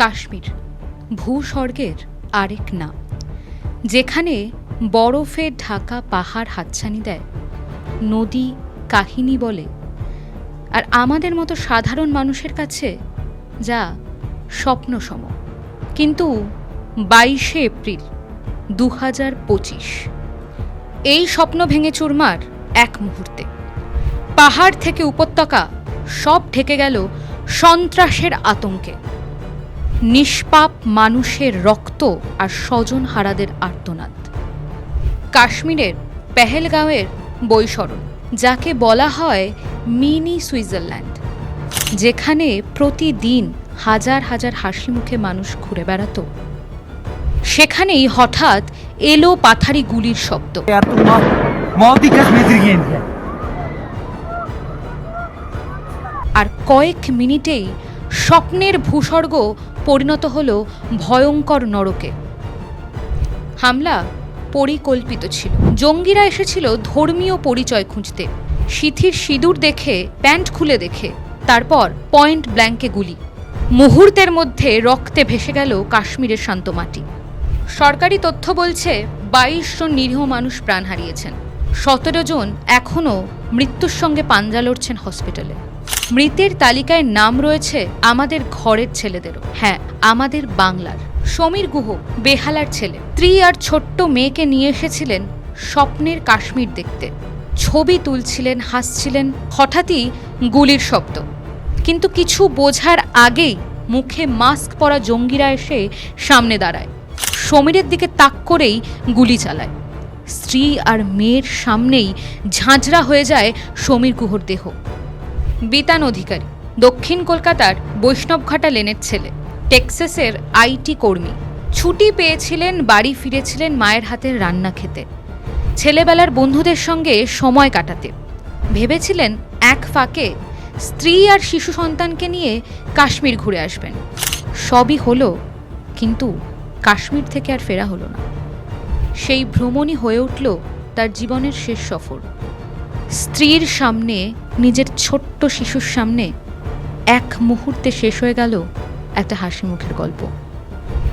কাশ্মীর, ভূস্বর্গের আরেক নাম, যেখানে বরফে ঢাকা পাহাড় হাতছানি দেয়, নদী কাহিনী বলে। আর আমাদের মতো সাধারণ মানুষের কাছে যা স্বপ্নসম। কিন্তু বাইশে এপ্রিল দু হাজার পঁচিশ, এই স্বপ্ন ভেঙে চুরমার এক মুহূর্তে। পাহাড় থেকে উপত্যকা সব ঢেকে গেল সন্ত্রাসের আতঙ্কে। নিষ্পাপ মানুষের রক্ত আর স্বজন হারাদের আর্তনাদ। কাশ্মীরের পেহেলগাঁওয়ের বৈশরণ যাকে বলা হয় মিনি সুইজারল্যান্ড যেখানে প্রতিদিন হাজার হাজার হাসি মুখে মানুষ ঘুরে বেড়াত। সেখানেই হঠাৎ এলো পাথারি গুলির শব্দ। আর কয়েক মিনিটেই স্বপ্নের ভূস্বর্গ পরিণত হল ভয়ঙ্কর নরকে। হামলা পরিকল্পিত ছিল। জঙ্গিরা এসেছিল ধর্মীয় পরিচয় খুঁজতে। সিথির সিঁদুর দেখে, প্যান্ট খুলে দেখে, তারপর পয়েন্ট ব্ল্যাঙ্কে গুলি। মুহূর্তের মধ্যে রক্তে ভেসে গেল কাশ্মীরের শান্ত মাটি। সরকারি তথ্য বলছে, বাইশ জন নিরীহ মানুষ প্রাণ হারিয়েছেন। সতেরো জন এখনও মৃত্যুর সঙ্গে পাঞ্জা লড়ছেন হসপিটালে। মৃতের তালিকায় নাম রয়েছে আমাদের ঘরের ছেলেদেরও। হ্যাঁ আমাদের বাংলার। সমীর গুহ, বেহালার ছেলে। স্ত্রী আর ছোট্ট মেয়েকে নিয়ে এসেছিলেন স্বপ্নের কাশ্মীর দেখতে। ছবি তুলছিলেন, হাসছিলেন, হঠাৎই গুলির শব্দ। কিন্তু কিছু বোঝার আগেই মুখে মাস্ক পরা জঙ্গিরা এসে সামনে দাঁড়ায়। সমীরের দিকে তাক করেই গুলি চালায়। স্ত্রী আর মেয়ের সামনেই ঝাঁঝরা হয়ে যায় সমীর গুহর দেহ। বিতান অধিকারী। দক্ষিণ কলকাতার বৈষ্ণবঘাটা লেনের ছেলে। টেক্সাসের আইটি কর্মী। ছুটি পেয়েছিলেন, বাড়ি ফিরেছিলেন মায়ের হাতের রান্না খেতে। ছেলেবেলার বন্ধুদের সঙ্গে সময় কাটাতে। ভেবেছিলেন এক ফাঁকে স্ত্রী আর শিশু সন্তানকে নিয়ে কাশ্মীর ঘুরে আসবেন। সবই হলো, কিন্তু কাশ্মীর থেকে আর ফেরা হলো না। সেই ভ্রমণই হয়ে উঠল তার জীবনের শেষ সফর। স্ত্রীর সামনে, নিজের ছোট্ট শিশুর সামনে এক মুহূর্তে শেষ হয়ে গেল একটা হাসি মুখের গল্প।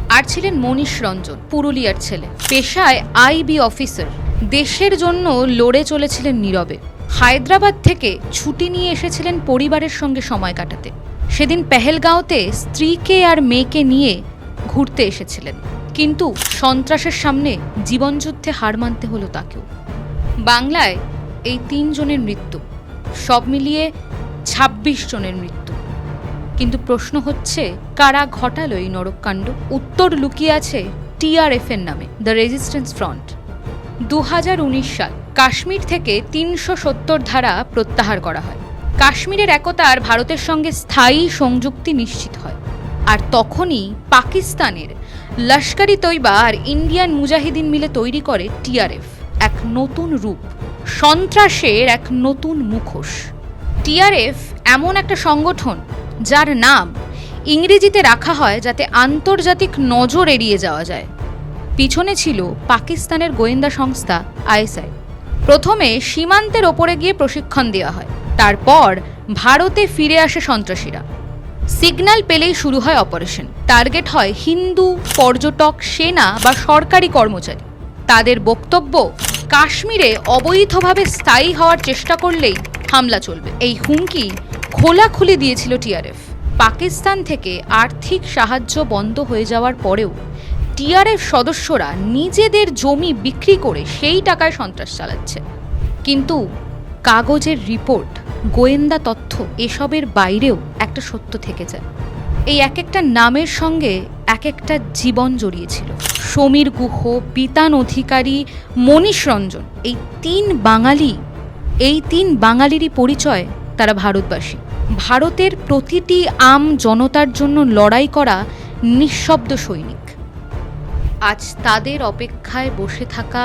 আর ছিলেন মনীষ রঞ্জন, পুরুলিয়ার ছেলে। পেশায় আইবি অফিসার। দেশের জন্য লড়ে চলেছিলেন নীরবে। হায়দ্রাবাদ থেকে ছুটি নিয়ে এসেছিলেন পরিবারের সঙ্গে সময় কাটাতে। সেদিন পেহেলগাঁওতে স্ত্রীকে আর মেয়েকে নিয়ে ঘুরতে এসেছিলেন। কিন্তু সন্ত্রাসের সামনে জীবনযুদ্ধে হার মানতে হলো তাকেও। বাংলায় এই তিনজনের মৃত্যু। সব মিলিয়ে ২৬ জনের মৃত্যু। কিন্তু প্রশ্ন হচ্ছে, কারা ঘটালো এই নরককাণ্ড? উত্তর লুকিয়ে আছে টিআরএফ এর নামে, দ্য রেজিস্ট্যান্স ফ্রন্ট। দু হাজার উনিশ সাল, কাশ্মীর থেকে তিনশো সত্তর ধারা প্রত্যাহার করা হয়। কাশ্মীরের একতার ভারতের সঙ্গে স্থায়ী সংযুক্তি নিশ্চিত হয়। আর তখনই পাকিস্তানের লস্করি তৈবা আর ইন্ডিয়ান মুজাহিদিন মিলে তৈরি করে টিআরএফ এক নতুন রূপ। সন্ত্রাসের এক নতুন মুখোশ। টিআরএফ এমন একটা সংগঠন যার নাম ইংরেজিতে রাখা হয় যাতে আন্তর্জাতিক নজর এড়িয়ে যাওয়া যায়। পিছনে ছিল পাকিস্তানের গোয়েন্দা সংস্থা আইএসআই। প্রথমে সীমান্তের ওপরে গিয়ে প্রশিক্ষণ দেওয়া হয়। তারপর ভারতে ফিরে আসে সন্ত্রাসীরা। সিগন্যাল পেলেই শুরু হয় অপারেশন। টার্গেট হয় হিন্দু, পর্যটক, সেনা বা সরকারি কর্মচারী। তাদের বক্তব্য কাশ্মীরে অবৈধভাবে স্থায়ী হওয়ার চেষ্টা করলেই হামলা চলবে। এই হুমকি খোলাখুলি দিয়েছিল টিআরএফ। পাকিস্তান থেকে আর্থিক সাহায্য বন্ধ হয়ে যাওয়ার পরেও টিআরএফ সদস্যরা নিজেদের জমি বিক্রি করে সেই টাকায় সন্ত্রাস চালাচ্ছে। কিন্তু কাগজের রিপোর্ট, গোয়েন্দা তথ্য এসবের বাইরেও একটা সত্য থেকে যায়। এই এক একটা নামের সঙ্গে এক একটা জীবন জড়িয়েছিল সমীর গুহ, বিতান অধিকারী, মনীষ রঞ্জন, এই তিন বাঙালি, এই তিন বাঙালিরই পরিচয় তারা ভারতবাসী। ভারতের প্রতিটি আম জনতার জন্য লড়াই করা নিঃশব্দ সৈনিক। আজ তাদের অপেক্ষায় বসে থাকা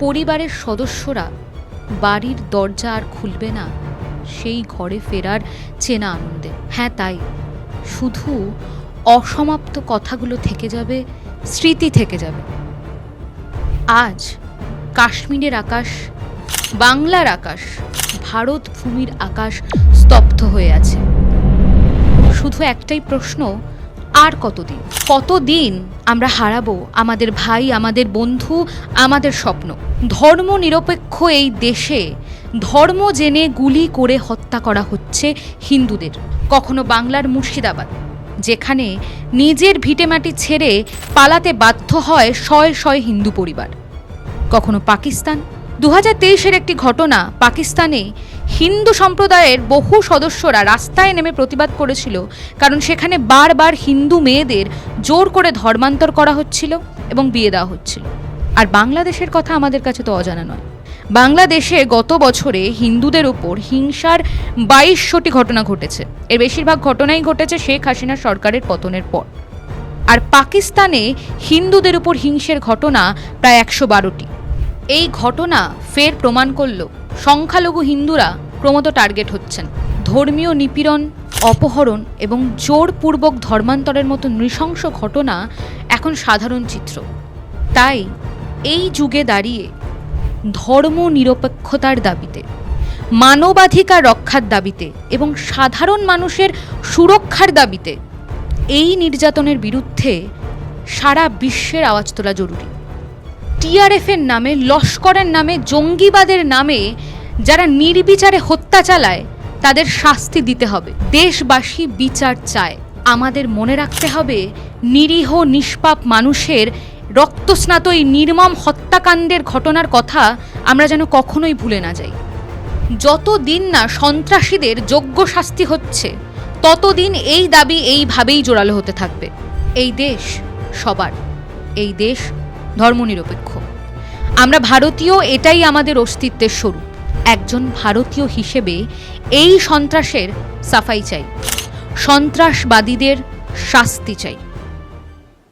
পরিবারের সদস্যরা বাড়ির দরজা আর খুলবে না, সেই ঘরে ফেরার চেনা আনন্দে। হ্যাঁ তাই। শুধু অসমাপ্ত কথাগুলো থেকে যাবে স্মৃতি থেকে যাবে। আজ কাশ্মীরের আকাশ, বাংলার আকাশ ভারত ভূমির আকাশ স্তব্ধ হয়ে আছে। শুধু একটাই প্রশ্ন, আর কতদিন? কতদিন আমরা হারাবো আমাদের ভাই, আমাদের বন্ধু, আমাদের স্বপ্ন? ধর্ম নিরপেক্ষ এই দেশে, ধর্ম জেনে গুলি করে হত্যা করা হচ্ছে হিন্দুদের। কখনো বাংলার মুর্শিদাবাদ যেখানে নিজের ভিটেমাটি ছেড়ে পালাতে বাধ্য হয় শয় শয় হিন্দু পরিবার। কখনো পাকিস্তান। দু হাজার একটি ঘটনা পাকিস্তানে হিন্দু সম্প্রদায়ের বহু সদস্যরা রাস্তায় নেমে প্রতিবাদ করেছিল, কারণ সেখানে বারবার হিন্দু মেয়েদের জোর করে ধর্মান্তর করা হচ্ছিল এবং বিয়ে দেওয়া হচ্ছিল। আর বাংলাদেশের কথা আমাদের কাছে তো অজানা নয়। বাংলাদেশে গত বছরে হিন্দুদের উপর হিংসার বাইশশোটি ঘটনা ঘটেছে। এর বেশিরভাগ ঘটনাই ঘটেছে শেখ হাসিনা সরকারের পতনের পর। আর পাকিস্তানে হিন্দুদের উপর হিংসের ঘটনা প্রায় একশো বারোটি। এই ঘটনা ফের প্রমাণ করল সংখ্যালঘু হিন্দুরা ক্রমত টার্গেট হচ্ছেন। ধর্মীয় নিপীড়ন, অপহরণ এবং জোরপূর্বক ধর্মান্তরের মতো নৃশংস ঘটনা এখন সাধারণ চিত্র। তাই এই যুগে দাঁড়িয়ে ধর্ম নিরপেক্ষতার দাবিতে, মানবাধিকার রক্ষার দাবিতে এবং সাধারণ মানুষের সুরক্ষার দাবিতে এই নির্যাতনের বিরুদ্ধে সারা বিশ্বের আওয়াজ তোলা জরুরি। টিআরএফের নামে, লস্করের নামে, জঙ্গিবাদের নামে যারা নির্বিচারে হত্যা চালায়, তাদের শাস্তি দিতে হবে। দেশবাসী বিচার চায়। আমাদের মনে রাখতে হবে, নিরীহ, নিষ্পাপ মানুষের রক্তস্নাত এই নির্মম হত্যাকাণ্ডের ঘটনার কথা আমরা যেন কখনোই ভুলে না যাই। যতদিন না সন্ত্রাসীদের যোগ্য শাস্তি হচ্ছে, ততদিন এই দাবি এইভাবেই জোরালো হতে থাকবে। এই দেশ সবার, এই দেশ ধর্মনিরপেক্ষ। আমরা ভারতীয়, এটাই আমাদের অস্তিত্বের স্বরূপ। একজন ভারতীয় হিসেবে এই সন্ত্রাসের সাফাই চাই। সন্ত্রাসবাদীদের শাস্তি চাই।